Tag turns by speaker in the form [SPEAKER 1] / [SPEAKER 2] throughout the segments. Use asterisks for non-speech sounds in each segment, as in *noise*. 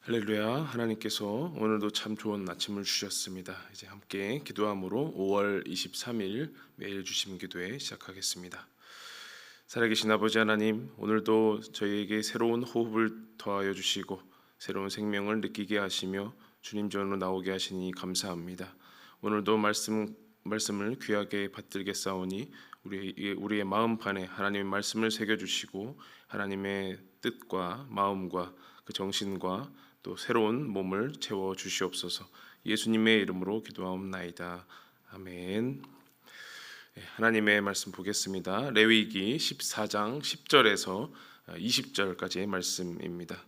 [SPEAKER 1] 할렐루야 하나님께서 오늘도 참 좋은 아침을 주셨습니다. 이제 함께 기도함으로 5월 23일 매일 주심 기도회 시작하겠습니다. 살아계신 아버지 하나님 오늘도 저희에게 새로운 호흡을 더하여 주시고 새로운 생명을 느끼게 하시며 주님 전으로 나오게 하시니 감사합니다. 오늘도 말씀 말씀을 귀하게 받들겠사오니 우리 우리의 마음판에 하나님의 말씀을 새겨 주시고 하나님의 뜻과 마음과 그 정신과 또 새로운 몸을 채워 주시옵소서. 예수님의 이름으로 기도하옵나이다. 아멘. 예, 하나님의 말씀 보겠습니다. 레위기 14장 10절에서 20절까지의 말씀입니다.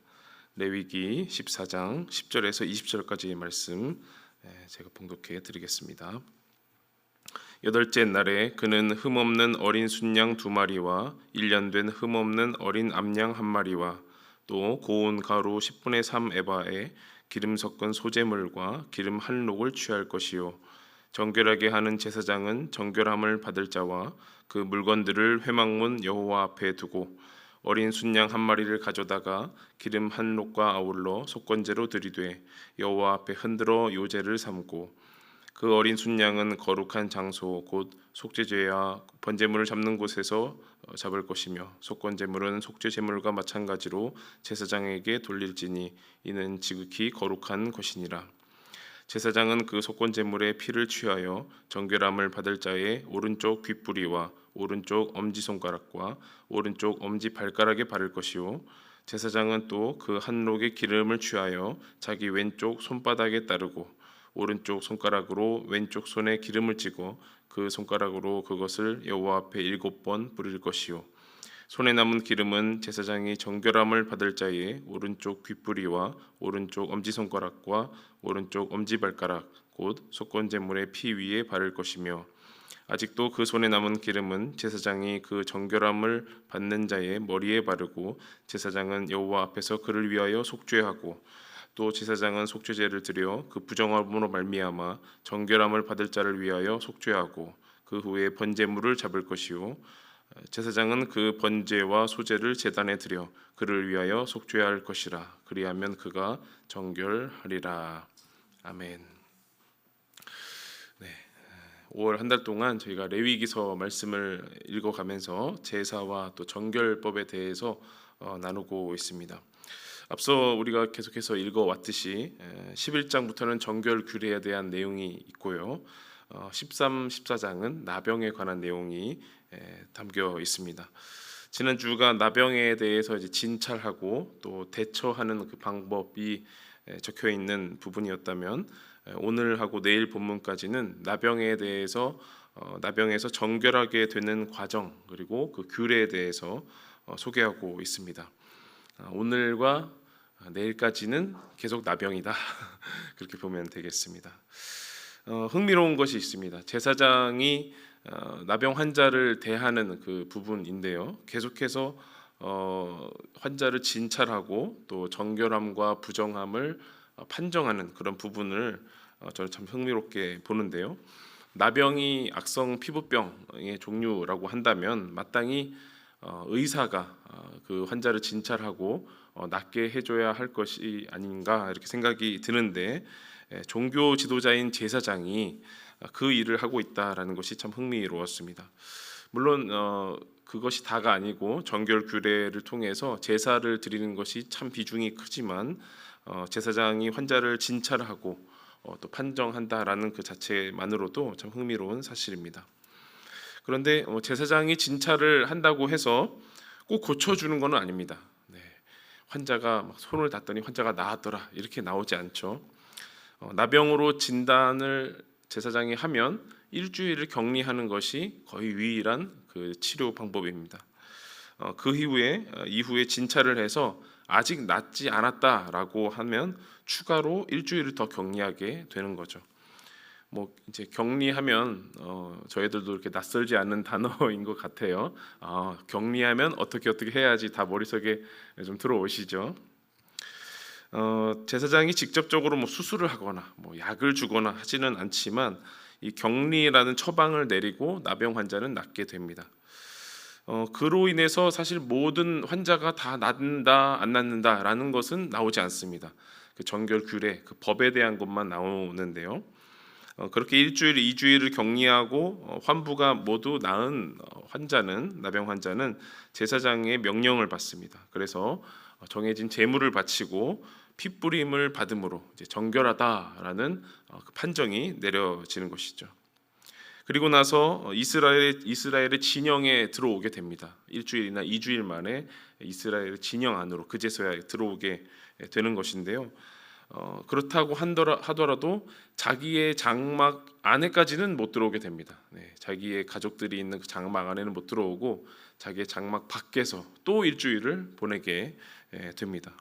[SPEAKER 1] 레위기 14장 10절에서 20절까지의 말씀 예, 제가 봉독해 드리겠습니다. 여덟째 날에 그는 흠없는 어린 순양 두 마리와 일년된 흠없는 어린 암양 한 마리와 또 고운 가루 10분의 3 에바에 기름 섞은 소재물과 기름 한 록을 취할 것이요 정결하게 하는 제사장은 정결함을 받을 자와 그 물건들을 회막문 여호와 앞에 두고 어린 순양 한 마리를 가져다가 기름 한 록과 아울러 속건제로 들이되 여호와 앞에 흔들어 요제를 삼고 그 어린 순양은 거룩한 장소 곧 속죄제와 번제물을 잡는 곳에서 어, 잡을 것이며 속건제물은 속죄제물과 마찬가지로 제사장에게 돌릴지니 이는 지극히 거룩한 것이니라 제사장은 그 속건 제물의 피를 취하여 정결함을 받을 자의 오른쪽 귓부리와 오른쪽 엄지 손가락과 오른쪽 엄지 발가락에 바를 것이요. 제사장은 또 그 한 록의 기름을 취하여 자기 왼쪽 손바닥에 따르고 오른쪽 손가락으로 왼쪽 손에 기름을 찍어 그 손가락으로 그것을 여호와 앞에 일곱 번 뿌릴 것이요 손에 남은 기름은 제사장이 정결함을 받을 자의 오른쪽 귓부리와 오른쪽 엄지 손가락과 오른쪽 엄지 발가락 곧 속건 제물의 피 위에 바를 것이며 아직도 그 손에 남은 기름은 제사장이 그 정결함을 받는 자의 머리에 바르고 제사장은 여호와 앞에서 그를 위하여 속죄하고 또 제사장은 속죄제를 드려 그 부정함으로 말미암아 정결함을 받을 자를 위하여 속죄하고 그 후에 번제물을 잡을 것이요 제사장은 그 번제와 소제를 제단에 드려 그를 위하여 속죄할 것이라 그리하면 그가 정결하리라 아멘. 네. 5월 한 달 동안 저희가 레위기서 말씀을 읽어가면서 제사와 또 정결법에 대해서 어, 나누고 있습니다. 앞서 우리가 계속해서 읽어왔듯이 11장부터는 정결 규례에 대한 내용이 있고요. 13, 14장은 나병에 관한 내용이 에, 담겨 있습니다. 지난 주가 나병에 대해서 이제 진찰하고 또 대처하는 그 방법이 에, 적혀 있는 부분이었다면 에, 오늘하고 내일 본문까지는 나병에 대해서 어, 나병에서 정결하게 되는 과정 그리고 그 규례에 대해서 어, 소개하고 있습니다. 아, 오늘과 내일까지는 계속 나병이다 *laughs* 그렇게 보면 되겠습니다. 어, 흥미로운 것이 있습니다. 제사장이 어, 나병 환자를 대하는 그 부분인데요. 계속해서 어, 환자를 진찰하고 또 정결함과 부정함을 어, 판정하는 그런 부분을 어, 저는 참 흥미롭게 보는데요. 나병이 악성 피부병의 종류라고 한다면 마땅히 어, 의사가 어, 그 환자를 진찰하고 어, 낫게 해줘야 할 것이 아닌가 이렇게 생각이 드는데 에, 종교 지도자인 제사장이 그 일을 하고 있다라는 것이 참 흥미로웠습니다. 물론 어, 그것이 다가 아니고 정결 규례를 통해서 제사를 드리는 것이 참 비중이 크지만 어, 제사장이 환자를 진찰하고 어, 또 판정한다라는 그 자체만으로도 참 흥미로운 사실입니다. 그런데 어, 제사장이 진찰을 한다고 해서 꼭 고쳐주는 것은 아닙니다. 네. 환자가 막 손을 닿더니 환자가 나았더라 이렇게 나오지 않죠. 어, 나병으로 진단을 제사장이 하면 일주일을 격리하는 것이 거의 유일한 그 치료 방법입니다. 어, 그 이후에 어, 이후에 진찰을 해서 아직 낫지 않았다라고 하면 추가로 일주일을 더 격리하게 되는 거죠. 뭐 이제 격리하면 어, 저희들도 이렇게 낯설지 않는 *laughs* 단어인 것 같아요. 아, 격리하면 어떻게 어떻게 해야지 다 머릿속에 좀 들어오시죠. 어, 제사장이 직접적으로 뭐 수술을 하거나 뭐 약을 주거나 하지는 않지만 이 격리라는 처방을 내리고 나병 환자는 낫게 됩니다. 어, 그로 인해서 사실 모든 환자가 다 낫는다 안 낫는다라는 것은 나오지 않습니다. 그 정결 규례 그 법에 대한 것만 나오는데요. 어, 그렇게 일주일, 이주일을 격리하고 어, 환부가 모두 나은 어, 환자는 나병 환자는 제사장의 명령을 받습니다. 그래서 어, 정해진 제물을 바치고 핏부림을 받음으로 정결하다라는 어, 그 판정이 내려지는 것이죠. 그리고 나서 어, 이스라엘 이스라엘의 진영에 들어오게 됩니다. 일주일이나 이주일 만에 이스라엘 진영 안으로 그제서야 들어오게 되는 것인데요. 어, 그렇다고 한더라, 하더라도 자기의 장막 안에까지는 못 들어오게 됩니다. 네, 자기의 가족들이 있는 그 장막 안에는 못 들어오고 자기의 장막 밖에서 또 일주일을 보내게 예, 됩니다.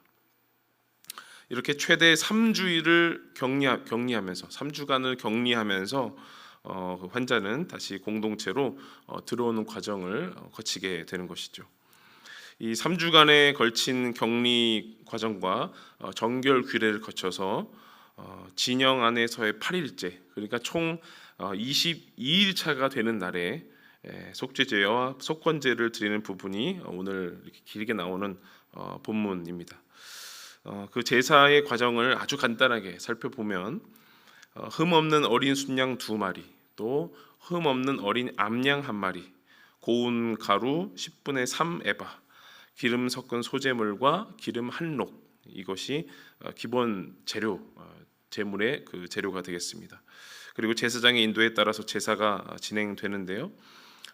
[SPEAKER 1] 이렇게 최대 3주일을 격리 격리하면서 3주간을 격리하면서 어, 그 환자는 다시 공동체로 어, 들어오는 과정을 어, 거치게 되는 것이죠. 이 3주간에 걸친 격리 과정과 어, 정결 규례를 거쳐서 어, 진영 안에서의 8일째 그러니까 총 어, 22일 차가 되는 날에 에, 속죄제와 속건제를 드리는 부분이 어, 오늘 이렇게 길게 나오는 어, 본문입니다. 어, 그 제사의 과정을 아주 간단하게 살펴보면 어, 흠 없는 어린 순양 두 마리, 또 흠 없는 어린 암양 한 마리, 고운 가루 10분의 3 에바, 기름 섞은 소재물과 기름 한록 이것이 어, 기본 재료 어, 제물의 그 재료가 되겠습니다. 그리고 제사장의 인도에 따라서 제사가 어, 진행되는데요.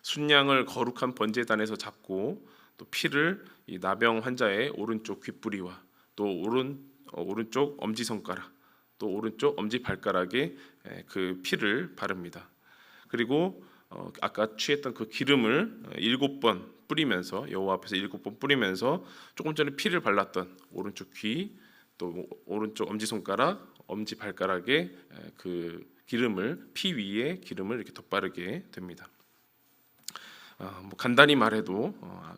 [SPEAKER 1] 순양을 거룩한 번제단에서 잡고 또 피를 이 나병 환자의 오른쪽 귓부리와 또 오른 어, 오른쪽 엄지 손가락 또 오른쪽 엄지 발가락에 에, 그 피를 바릅니다. 그리고 어, 아까 취했던 그 기름을 어, 일곱 번 뿌리면서 여호와 앞에서 일곱 번 뿌리면서 조금 전에 피를 발랐던 오른쪽 귀 또 오른쪽 엄지 손가락 엄지 발가락에 에, 그 기름을 피 위에 기름을 이렇게 덧바르게 됩니다. 아, 뭐 간단히 말해도 어,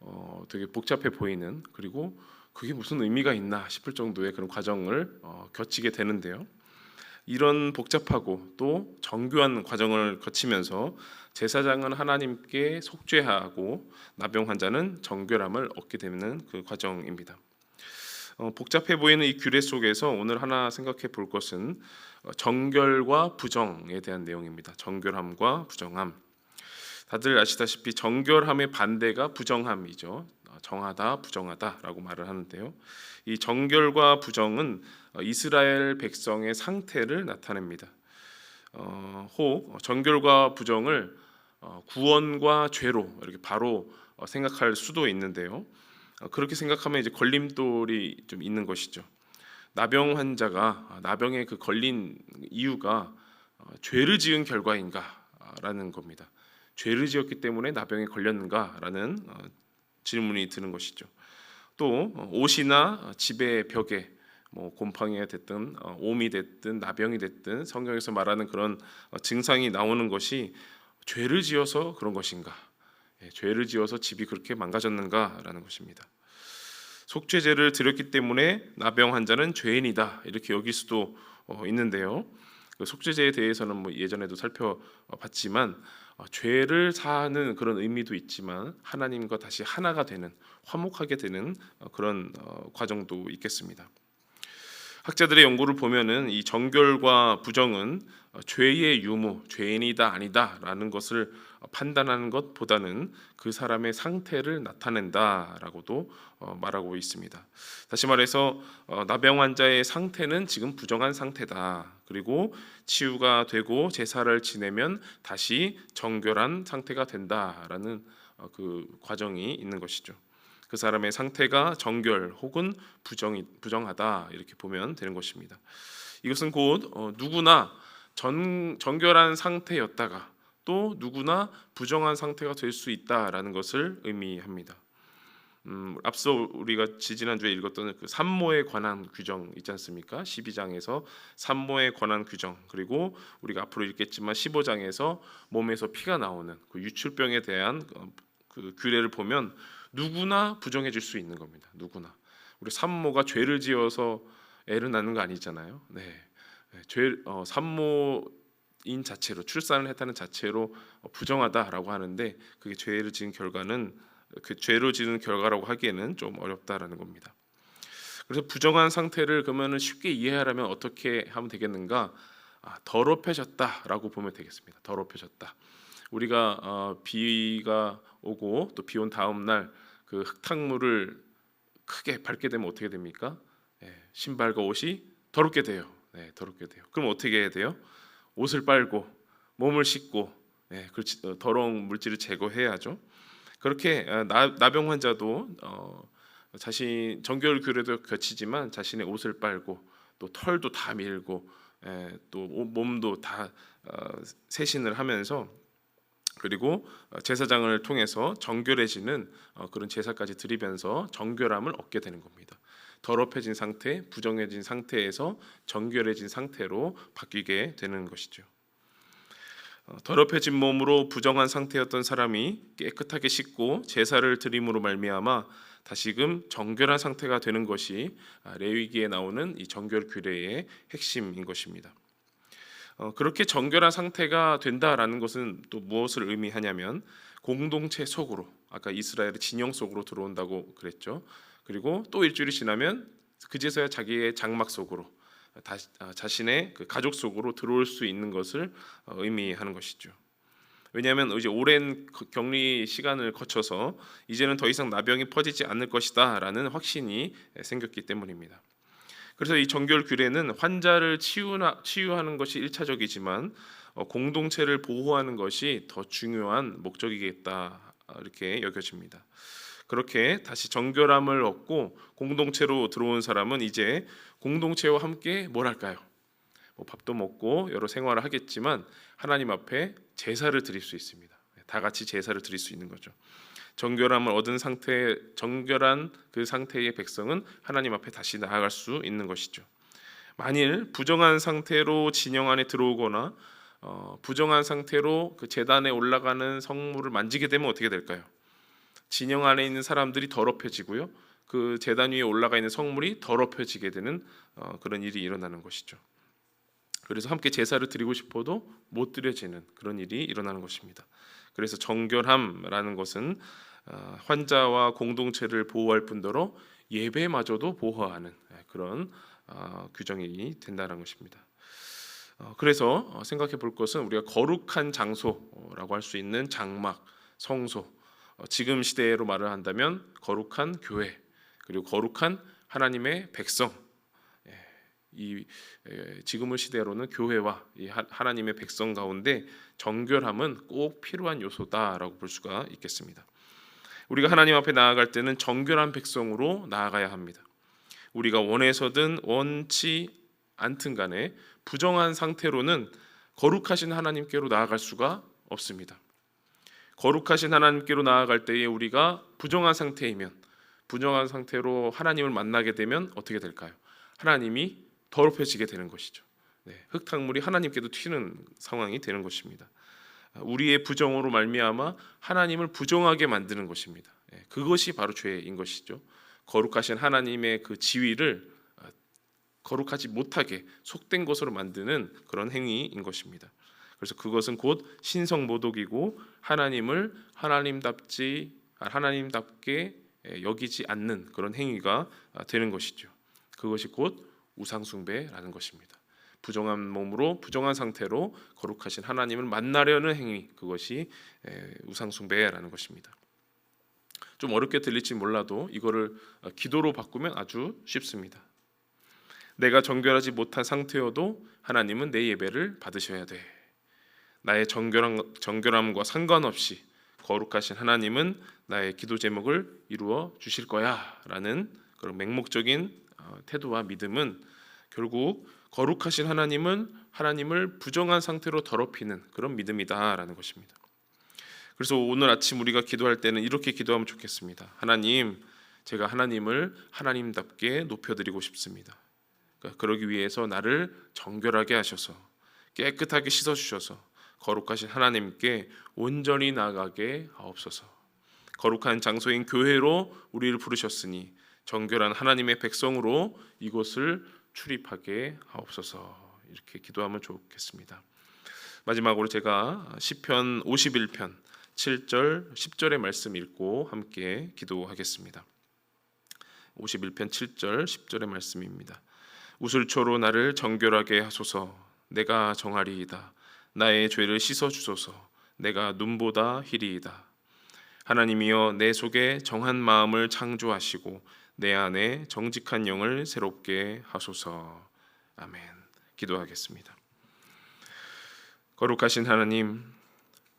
[SPEAKER 1] 어, 되게 복잡해 보이는 그리고 그게 무슨 의미가 있나 싶을 정도의 그런 과정을 어, 거치게 되는데요. 이런 복잡하고 또 정교한 과정을 거치면서 제사장은 하나님께 속죄하고 나병 환자는 정결함을 얻게 되는 그 과정입니다. 어, 복잡해 보이는 이 규례 속에서 오늘 하나 생각해 볼 것은 어, 정결과 부정에 대한 내용입니다. 정결함과 부정함. 다들 아시다시피 정결함의 반대가 부정함이죠. 어, 정하다, 부정하다라고 말을 하는데요. 이 정결과 부정은 어, 이스라엘 백성의 상태를 나타냅니다. 어, 혹 정결과 부정을 어, 구원과 죄로 이렇게 바로 어, 생각할 수도 있는데요. 어, 그렇게 생각하면 이제 걸림돌이 좀 있는 것이죠. 나병 환자가 아, 나병에 그 걸린 이유가 어, 죄를 지은 결과인가라는 겁니다. 죄를 지었기 때문에 나병에 걸렸는가라는 어, 질문이 드는 것이죠. 또 어, 옷이나 집의 벽에 뭐 곰팡이가 됐든 어, 옴이 됐든 나병이 됐든 성경에서 말하는 그런 어, 증상이 나오는 것이 죄를 지어서 그런 것인가? 예, 죄를 지어서 집이 그렇게 망가졌는가라는 것입니다. 속죄제를 드렸기 때문에 나병 환자는 죄인이다 이렇게 여길 수도 어, 있는데요. 그 속죄제에 대해서는 뭐 예전에도 살펴봤지만 어, 죄를 사하는 그런 의미도 있지만 하나님과 다시 하나가 되는 화목하게 되는 어, 그런 어, 과정도 있겠습니다. 학자들의 연구를 보면은 이 정결과 부정은 어, 죄의 유무, 죄인이다 아니다라는 것을 어, 판단하는 것보다는 그 사람의 상태를 나타낸다라고도 어, 말하고 있습니다. 다시 말해서 어, 나병 환자의 상태는 지금 부정한 상태다. 그리고 치유가 되고 제사를 지내면 다시 정결한 상태가 된다라는 어, 그 과정이 있는 것이죠. 그 사람의 상태가 정결 혹은 부정이 부정하다 이렇게 보면 되는 것입니다. 이것은 곧 어, 누구나 전 정결한 상태였다가 또 누구나 부정한 상태가 될 수 있다라는 것을 의미합니다. 음, 앞서 우리가 지지난 주에 읽었던 그 산모에 관한 규정 있지 않습니까? 12장에서 산모에 관한 규정 그리고 우리가 앞으로 읽겠지만 15장에서 몸에서 피가 나오는 그 유출병에 대한 어, 그 규례를 보면 누구나 부정해질 수 있는 겁니다. 누구나 우리 산모가 죄를 지어서 애를 낳는 거 아니잖아요. 네, 네, 죄 어, 산모인 자체로 출산을 했다는 자체로 어, 부정하다라고 하는데 그게 죄를 지은 결과는 그 죄로 지은 결과라고 하기에는 좀 어렵다라는 겁니다. 그래서 부정한 상태를 그러면은 쉽게 이해하려면 어떻게 하면 되겠는가? 아, 더럽혀졌다라고 보면 되겠습니다. 더럽혀졌다. 우리가 어, 비가 오고 또 비 온 다음 날 그 흙탕물을 크게 밟게 되면 어떻게 됩니까? 예, 신발과 옷이 더럽게 돼요. 네, 더럽게 돼요. 그럼 어떻게 해야 돼요? 옷을 빨고 몸을 씻고 예, 어, 더러운 물질을 제거해야죠. 그렇게 어, 나, 나병 환자도 어, 자신 정결 규례도 거치지만 자신의 옷을 빨고 또 털도 다 밀고 예, 또 옷- 몸도 다 어, 세신을 하면서 그리고 어, 제사장을 통해서 정결해지는 어, 그런 제사까지 드리면서 정결함을 얻게 되는 겁니다. 더럽혀진 상태, 부정해진 상태에서 정결해진 상태로 바뀌게 되는 것이죠. 어, 더럽혀진 몸으로 부정한 상태였던 사람이 깨끗하게 씻고 제사를 드림으로 말미암아 다시금 정결한 상태가 되는 것이 아, 레위기에 나오는 이 정결 규례의 핵심인 것입니다. 어, 그렇게 정결한 상태가 된다라는 것은 또 무엇을 의미하냐면 공동체 속으로 아까 이스라엘의 진영 속으로 들어온다고 그랬죠. 그리고 또 일주일이 지나면 그제서야 자기의 장막 속으로 다, 아, 자신의 그 가족 속으로 들어올 수 있는 것을 어, 의미하는 것이죠. 왜냐하면 이제 오랜 거- 격리 시간을 거쳐서 이제는 더 이상 나병이 퍼지지 않을 것이다라는 확신이 생겼기 때문입니다. 그래서 이 정결 규례는 환자를 치유나, 치유하는 것이 일차적이지만 어, 공동체를 보호하는 것이 더 중요한 목적이겠다 아, 이렇게 여겨집니다. 그렇게 다시 정결함을 얻고 공동체로 들어온 사람은 이제 공동체와 함께 뭘 할까요? 뭐 밥도 먹고 여러 생활을 하겠지만 하나님 앞에 제사를 드릴 수 있습니다. 다 같이 제사를 드릴 수 있는 거죠. 정결함을 얻은 상태, 정결한 그 상태의 백성은 하나님 앞에 다시 나아갈 수 있는 것이죠. 만일 부정한 상태로 진영 안에 들어오거나 어, 부정한 상태로 그 재단에 올라가는 성물을 만지게 되면 어떻게 될까요? 진영 안에 있는 사람들이 더럽혀지고요. 그 재단 위에 올라가 있는 성물이 더럽혀지게 되는 어, 그런 일이 일어나는 것이죠. 그래서 함께 제사를 드리고 싶어도 못 드려지는 그런 일이 일어나는 것입니다. 그래서 정결함이라는 것은 어, 환자와 공동체를 보호할 뿐더러 예배마저도 보호하는 예, 그런 어, 규정이 된다는 것입니다. 어, 그래서 어, 생각해 볼 것은 우리가 거룩한 장소라고 할 수 있는 장막, 성소, 어, 지금 시대로 말을 한다면 거룩한 교회 그리고 거룩한 하나님의 백성 예, 이 에, 지금의 시대로는 교회와 하나님의 백성 가운데 정결함은 꼭 필요한 요소다라고 볼 수가 있겠습니다. 우리가 하나님 앞에 나아갈 때는 정결한 백성으로 나아가야 합니다. 우리가 원해서든 원치 않든 간에 부정한 상태로는 거룩하신 하나님께로 나아갈 수가 없습니다. 거룩하신 하나님께로 나아갈 때에 우리가 부정한 상태이면 부정한 상태로 하나님을 만나게 되면 어떻게 될까요? 하나님이 더럽혀지게 되는 것이죠. 네, 흙탕물이 하나님께도 튀는 상황이 되는 것입니다. 우리의 부정으로 말미암아 하나님을 부정하게 만드는 것입니다. 예, 그것이 바로 죄인 것이죠. 거룩하신 하나님의 그 지위를 아, 거룩하지 못하게 속된 것으로 만드는 그런 행위인 것입니다. 그래서 그것은 곧 신성 모독이고 하나님을 하나님답지 아, 하나님답게 예, 여기지 않는 그런 행위가 아, 되는 것이죠. 그것이 곧 우상 숭배라는 것입니다. 부정한 몸으로 부정한 상태로 거룩하신 하나님을 만나려는 행위 그것이 에, 우상 숭배라는 것입니다. 좀 어렵게 들릴지 몰라도 이거를 어, 기도로 바꾸면 아주 쉽습니다. 내가 정결하지 못한 상태여도 하나님은 내 예배를 받으셔야 돼. 나의 정결함, 정결함과 상관없이 거룩하신 하나님은 나의 기도 제목을 이루어 주실 거야라는 그런 맹목적인 어, 태도와 믿음은 결국 거룩하신 하나님은 하나님을 부정한 상태로 더럽히는 그런 믿음이다라는 것입니다. 그래서 오늘 아침 우리가 기도할 때는 이렇게 기도하면 좋겠습니다. 하나님, 제가 하나님을 하나님답게 높여드리고 싶습니다. 그러니까 그러기 위해서 나를 정결하게 하셔서 깨끗하게 씻어 주셔서 거룩하신 하나님께 온전히 나가게 하옵소서. 거룩한 장소인 교회로 우리를 부르셨으니 정결한 하나님의 백성으로 이곳을 출입하게 하옵소서. 이렇게 기도하면 좋겠습니다. 마지막으로 제가 시편 51편 7절 10절의 말씀 읽고 함께 기도하겠습니다. 51편 7절 10절의 말씀입니다. 우슬초로 나를 정결하게 하소서 내가 정하리이다 나의 죄를 씻어 주소서 내가 눈보다 희리이다 하나님이여 내 속에 정한 마음을 창조하시고 내 안에 정직한 영을 새롭게 하소서 아멘 기도하겠습니다 거룩하신 하나님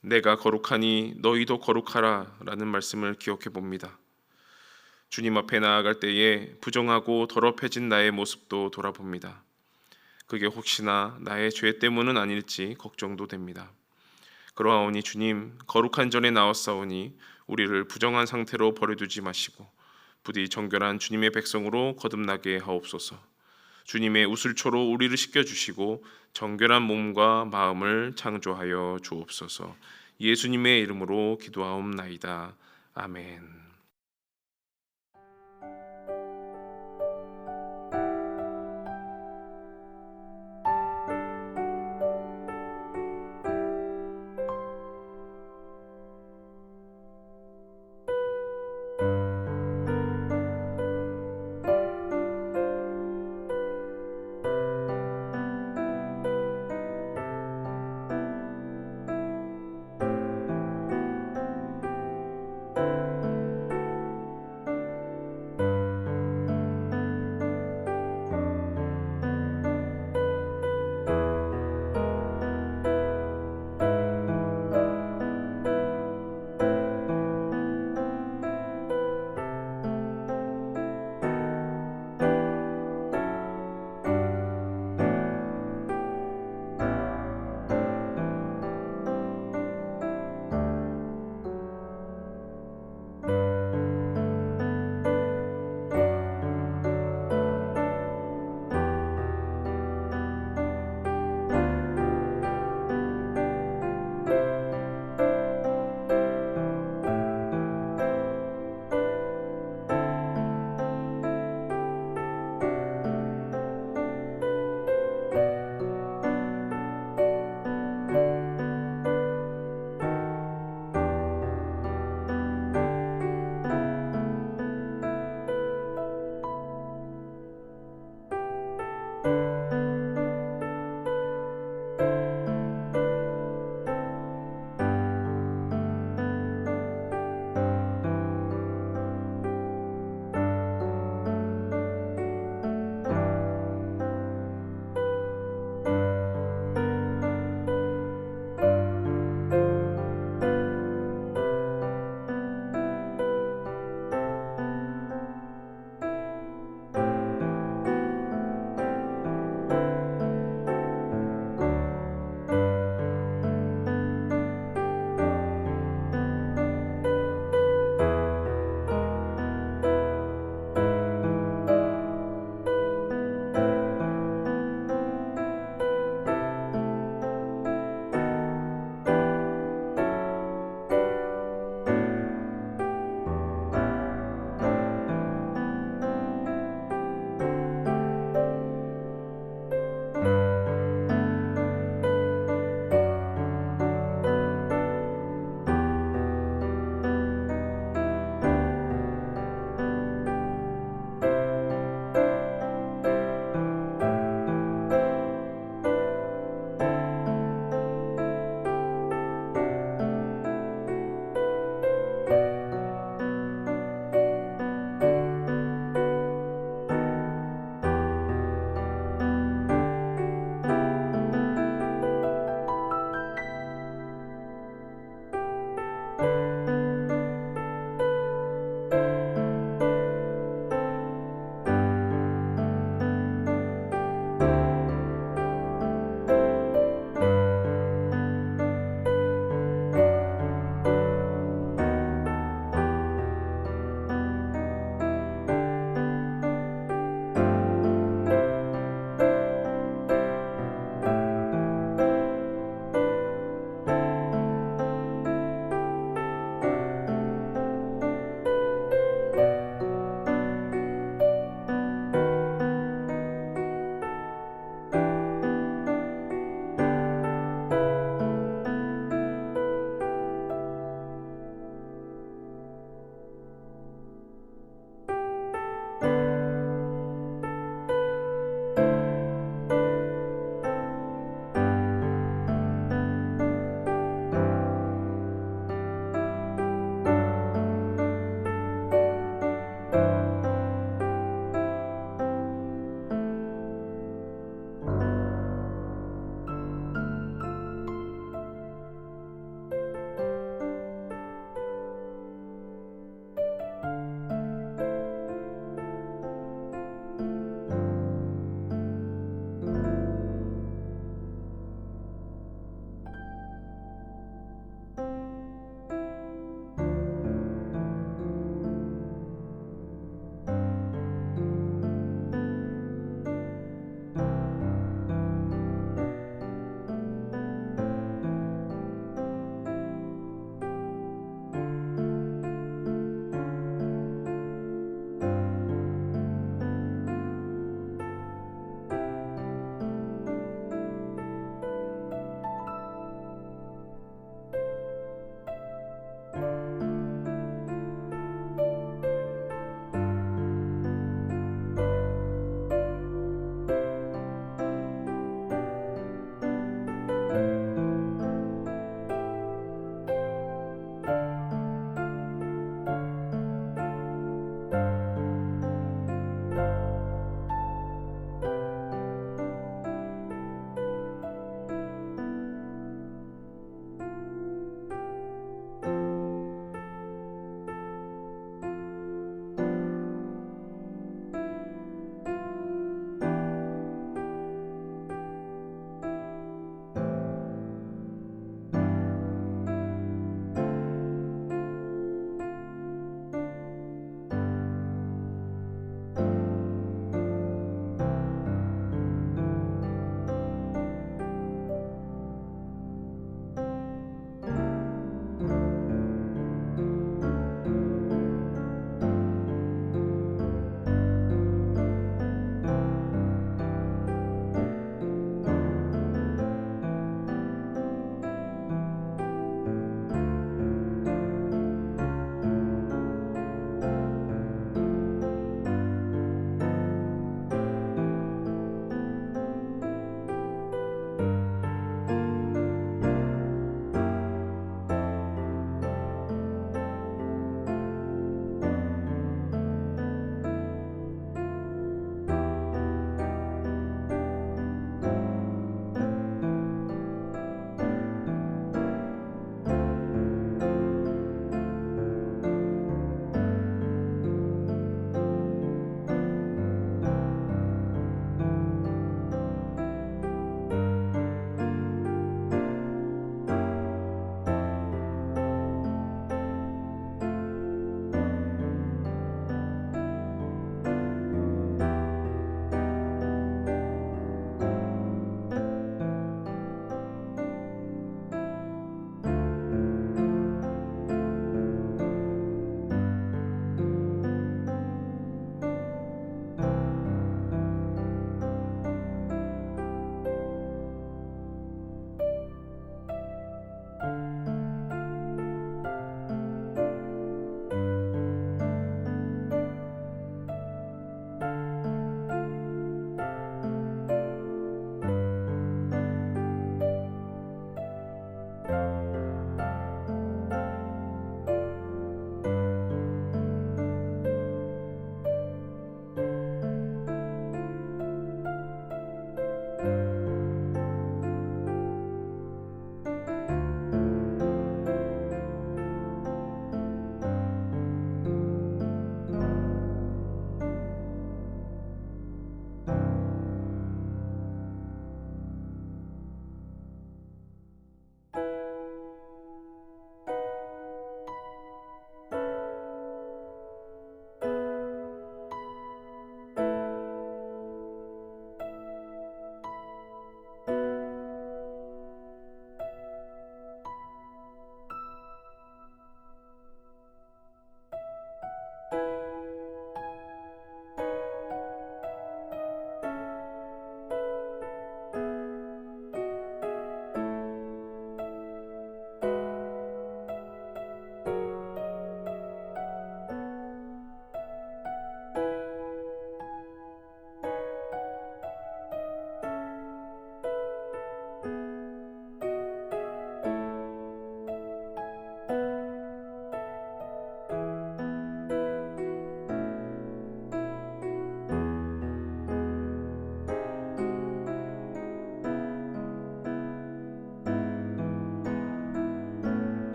[SPEAKER 1] 내가 거룩하니 너희도 거룩하라라는 말씀을 기억해 봅니다 주님 앞에 나아갈 때에 부정하고 더럽혀진 나의 모습도 돌아봅니다. 그게 혹시나 나의 죄 때문은 아닐지 걱정도 됩니다. 그러하오니 주님 거룩한 전에 나왔사오니 우리를 부정한 상태로 버려두지 마시고 부디 정결한 주님의 백성으로 거듭나게 하옵소서. 주님의 우슬초로 우리를 씻겨 주시고 정결한 몸과 마음을 창조하여 주옵소서. 예수님의 이름으로 기도하옵나이다. 아멘.